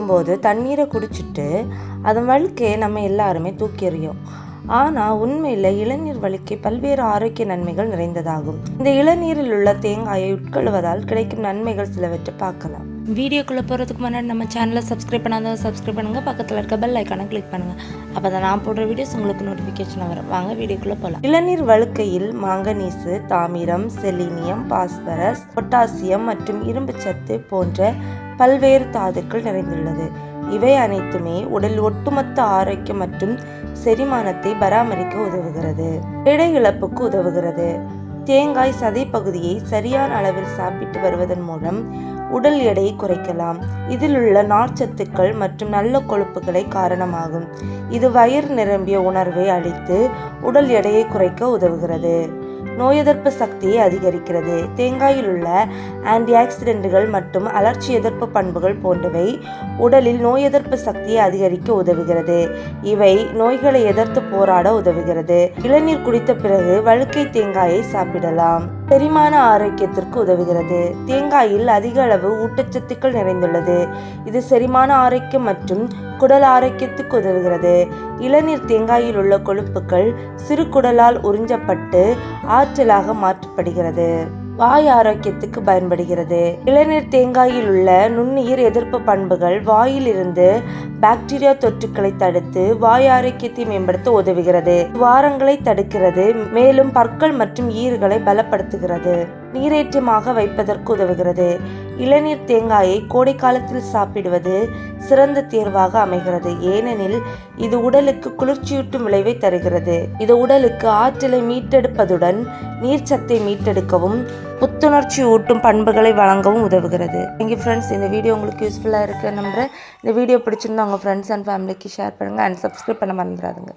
போது தண்ணீரை குடிச்சிட்டு அதன் வழுக்கையை நம்ம எல்லாருமே தூக்கி எறியும். ஆனால் உண்மையில் இளநீர் வழுக்கை பல்வேறு ஆரோக்கிய நன்மைகள் நிறைந்ததாகும். இந்த இளநீரில் உள்ள தேங்காயை உட்கொள்வதால் கிடைக்கும் நன்மைகள் சிலவற்றை பார்க்கலாம். வீடியோக்குள்ளே போகிறதுக்கு முன்னாடி நம்ம சேனலை சப்ஸ்கிரைப் பண்ணாதவங்க சப்ஸ்கிரைப் பண்ணுங்கள் பக்கத்தில் இருக்க பெல் ஐக்கானை கிளிக் பண்ணுங்கள் அப்போ தான் நான் போடுற வீடியோஸ் உங்களுக்கு நோட்டிஃபிகேஷன் வரும். வாங்க வீடியோக்குள்ளே போகலாம் இளநீர் வழுக்கையில் மாங்கனீசு தாமிரம் செலினியம் பாஸ்பரஸ் பொட்டாசியம் மற்றும் இரும்புச்சத்து போன்ற பல்வேறு தாதுக்கள் நிறைந்துள்ளது. இவை அனைத்துமே உடல் ஒட்டுமொத்த ஆரோக்கியம் மற்றும் செரிமானத்தை பராமரிக்க உதவுகிறது. எடை இழப்புக்கு உதவுகிறது. தேங்காய் சதை பகுதியை சரியான அளவில் சாப்பிட்டு வருவதன் மூலம் உடல் எடையை குறைக்கலாம். இதில் உள்ள நார்ச்சத்துக்கள் மற்றும் நல்ல கொழுப்புகளை காரணமாகும். இது வயிறு நிரம்பிய உணர்வை அளித்து உடல் எடையை குறைக்க உதவுகிறது. நோய் எதிர்ப்பு சக்தியை அதிகரிக்கிறது. தேங்காயில் உள்ள ஆன்டி ஆக்சிடென்ட்டுகள் மற்றும் அலர்ச்சி எதிர்ப்பு பண்புகள் போன்றவை உடலில் நோய் எதிர்ப்பு சக்தியை அதிகரிக்க உதவுகிறது. இவை நோய்களை எதிர்த்து போராட உதவுகிறது. இளநீர் குடித்த பிறகு வழுக்கை தேங்காயை சாப்பிடலாம். செரிமான ஆரோக்கியத்திற்கு உதவுகிறது. தேங்காயில் அதிக அளவு ஊட்டச்சத்துக்கள் நிறைந்துள்ளது. இது செரிமான ஆரோக்கியம் மற்றும் குடல் ஆரோக்கியத்துக்கு உதவுகிறது. இளநீர் தேங்காயில் உள்ள கொழுப்புகள் சிறுகுடலால் உறிஞ்சப்பட்டு ஆற்றலாக மாற்றப்படுகிறது. வாய் ஆரோக்கியத்துக்கு பயன்படுகிறது. இளநீர் தேங்காயில் உள்ள நுண்ணுயிர் எதிர்ப்பு பண்புகள் வாயில் இருந்து பாக்டீரியா தொற்றுக்களை தடுத்து வாய் ஆரோக்கியத்தை மேம்படுத்த உதவுகிறது. வாரங்களை தடுக்கிறது மேலும் பற்கள் மற்றும் ஈறுகளை பலப்படுத்துகிறது. நீரேற்றமாக வைப்பதற்கு உதவுகிறது. இளநீர் தேங்காயை கோடை காலத்தில் சாப்பிடுவது சிறந்த தேர்வாக அமைகிறது. ஏனெனில் இது உடலுக்கு குளிர்ச்சியூட்டும் விளைவை தருகிறது. இது உடலுக்கு ஆற்றலை மீட்டெடுப்பதுடன் நீர்ச்சத்தை மீட்டெடுக்கவும் புத்துணர்ச்சி ஊட்டும் பண்புகளை வழங்கவும் உதவுகிறது. தேங்க்யூ ஃப்ரெண்ட்ஸ் இந்த வீடியோ உங்களுக்கு யூஸ்ஃபுல்லாக இருக்க நம்புகிறேன் இந்த வீடியோ பிடிச்சிருந்தா உங்கள் ஃப்ரெண்ட்ஸ் அண்ட் ஃபேமிலிக்கு ஷேர் பண்ணுங்கள் அண்ட் சப்ஸ்கிரைப் பண்ண மறந்துடாதுங்க.